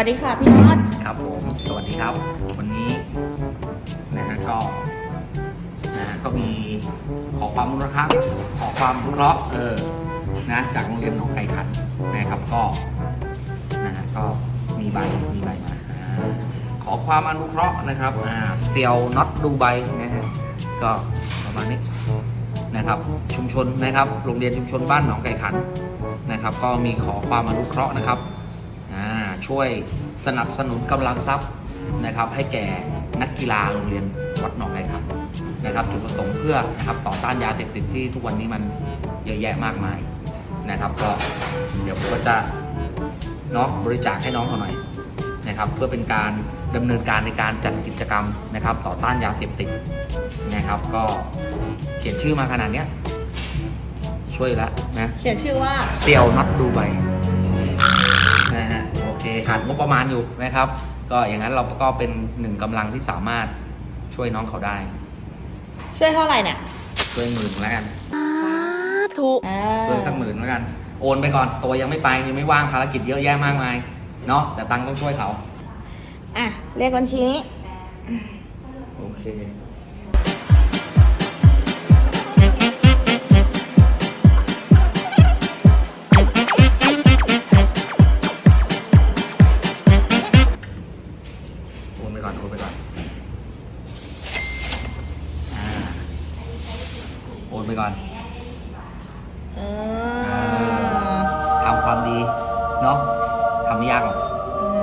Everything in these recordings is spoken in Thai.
วัสดีค่ะพี่น็อตครับผมสวัสดีครับ วันนี้นะฮะก็นะฮะก็มีขอความมูลค่าขอความรู้เคราะห์เออนะจากโรงเรียนหนองไก่ขันนะครับก็นะฮะก็มีใบมีใบมาอ่าขอความอนุเคราะห์นะครับอ่าเซียวน็อตดูใบนะฮะก็ประมาณนี้นะครับชุมชนนะครับโรงเรียนชุมชนบ้านหนองไก่ขันนะครับ ก็มีขอความอนุเคราะห์นะครับ ช่วยสนับสนุนกำลังทรัพย์นะครับให้แก่นักกีฬาโรงเรียนวัดหนองไก่ครับนะครับจุดประสงค์เพื่อนะครับต่อต้านยาเสพติดที่ทุกวันนี้มันเยอะแยะมากมายนะครับ ก็เดี๋ยวผมก็จะเนาะบริจาคให้น้องเขาหน่อยนะครับเพื่อเป็นการดำเนินการในการจัดกิจกรรมนะครับ ต่อต้านยาเสพติดนะครับ ก็เขียนชื่อมาขนาดเนี้ยช่วยละนะเขียนชื่อว่าเซียวน็อตดูไบ นะฮะโอเคขาดงบประมาณอยู่นะครับ ก็อย่างนั้นเราก็เป็นหนึ่งกำลังที่สามารถช่วยน้องเขาได้ ช่วยเท่าไหร่เนี่ยช่วยหมื่นแล้วกันถูกช่วยสักหมื่นแล้วกัน โอนไปก่อนตัวยังไม่ไปยังไม่ว่างภารกิจเยอะแยะมากมายเนาะแต่ตังค์ต้องช่วยเขาอะเลขบัญชีนี้โอเค ไปก่อนเออทำความดีเนาะทำไม่ยากหรอก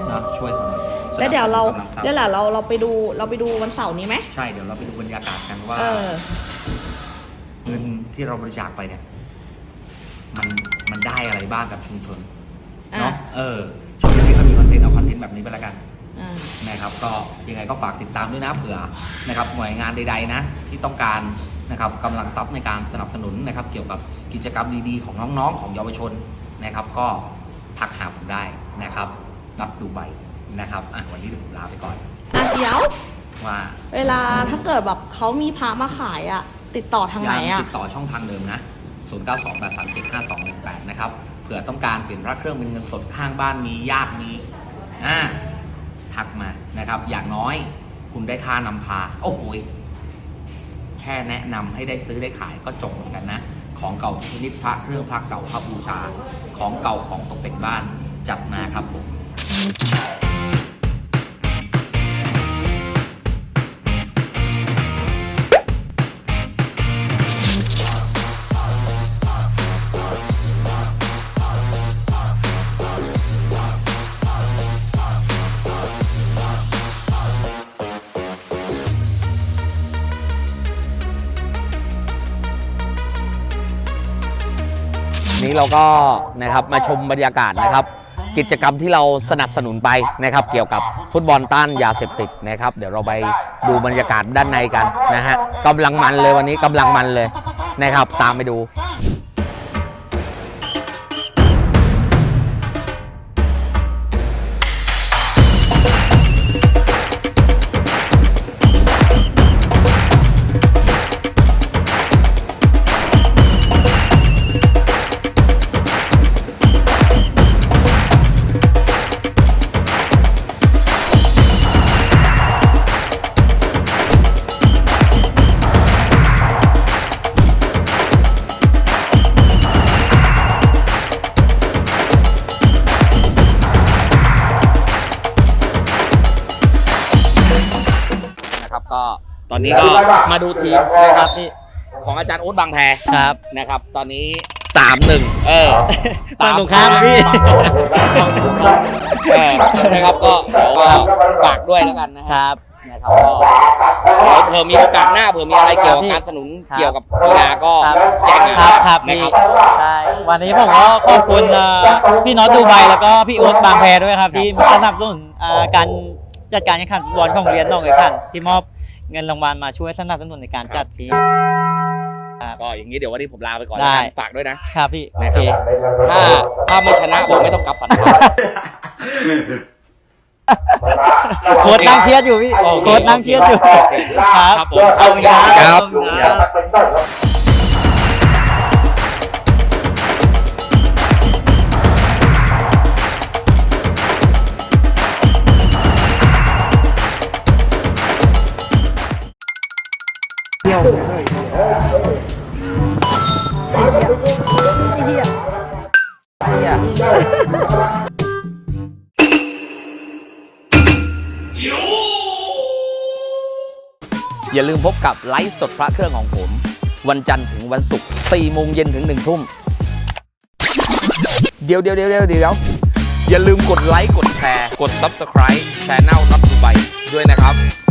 เนาะช่วยเขาหน่อยแล้วเดี๋ยวเราสนับสนุนกำลังทรัพย์เดี๋ยวเราเราไปดูเราไปดูวันเสาร์นี้ไหมใช่เดี๋ยวเราไปดูบรรยากาศกันว่า เออ เงินที่เราบริจาคไปเนี่ย มันมันได้อะไรบ้างกับชุมชนอะเนาะเออช่วงนี้ก็มีคอนเทนต์เอาคอนเทนต์แบบนี้ไปแล้วกันอ่า นะครับก็ยังไงก็ฝากติดตามด้วยนะเผื่อนะครับหน่วยงานใด ๆ นะ ที่ต้องการนะครับกำลังทรัพย์ในการสนับสนุนนะครับ เกี่ยวกับกิจกรรมดีๆ ของน้องๆ ของเยาวชนนะครับ ก็ทักหาผมได้นะครับนัดดูใบนะครับอะวันนี้เดี๋ยวผมลาไปก่อนอะเดี๋ยวว่าเวลาถ้าเกิดแบบเขามีพระมาขายอะ ติดต่อทางไหนยัอะติดต่อช่องทางเดิมนะ 0 9 2 8 3 7 5 2 1 8 นะครับเผื่อต้องการเปลี่ยนพระเครื่องเป็นเงินสดข้างบ้านมีญาติมีอ่า ทักมานะครับ อย่างน้อยคุณได้ค่านำพา โอ้โหแค่แนะนำให้ได้ซื้อได้ขายก็จบเหมือนกันนะ ของเก่าทุกชนิดพระเครื่องพระเก่าพระบูชา ของเก่าของตกแต่งบ้านจัดมาครับผม นี้เราก็นะครับมาชมบรรยากาศนะครับ กิจกรรมที่เราสนับสนุนไปนะครับ เกี่ยวกับฟุตบอลต้านยาเสพติดนะครับ เดี๋ยวเราไปดูบรรยากาศด้านในกันนะฮะกำลังมันเลยวันนี้กำลังมันเลยนะครับ ตามไปดู นะครับ ก็ตอนนี้ก็มาดูทีมนะครับนี่ของอาจารย์โอ๊ตบางแพครับนะครับ ตอนนี้สามหนึ่งเออฝั่งตรงข้ามพี่เออนะครับก็เดี๋ยวก็ฝากด้วยแล้วกันนะคฮะรับนะครับก็เดี๋ยวเผื่อมีโอกาสหน้าเผื่อมีอะไรเกี่ยวกับการสนับสนุนครับเกี่ยวกับกีฬาก็ครับแจ้งมาครับครับนะพี่ครับใช่วันนี้ผมก็ขอบคุณเอ่อพี่น็อตดูไบแล้วก็พี่โอ๊ตบางแพด้วยครับ ที่สนับสนุนเอ่อการ จัดการแข่งขันฟุตบอลของโรงเรียนน้องเอ๋ยขันที่มอบเงินรางวัลมาช่วยสนับสนุนในการจัดพี่ ก็อย่างนี้เดี๋ยววันนี้ผมลาไปก่อนได้ แล้วกันฝากด้วยนะครับพี่นะโอคเครับถ้าถ้าไม่ชนะบอกไม่ต้องกลับฝันโค้ดนั่งเครียดอยู่พี่โอเคโค้ดนั่งเครียดอยู่โอเคครับ ครับผมขอบคุณครับขอบคุณครับ อย่าลืมพบกับไลฟ์สดพระเครื่องของผม วันจันทร์ถึงวันศุกร์4โมงเย็นถึง1ทุ่มเดี๋ยวเดี๋ยวเดี๋ยวเดี๋ยวเดี๋ยวอย่าลืมกดไลค์ กดแชร์ กด Subscribe Channel Not Dubai ด้วยนะครับ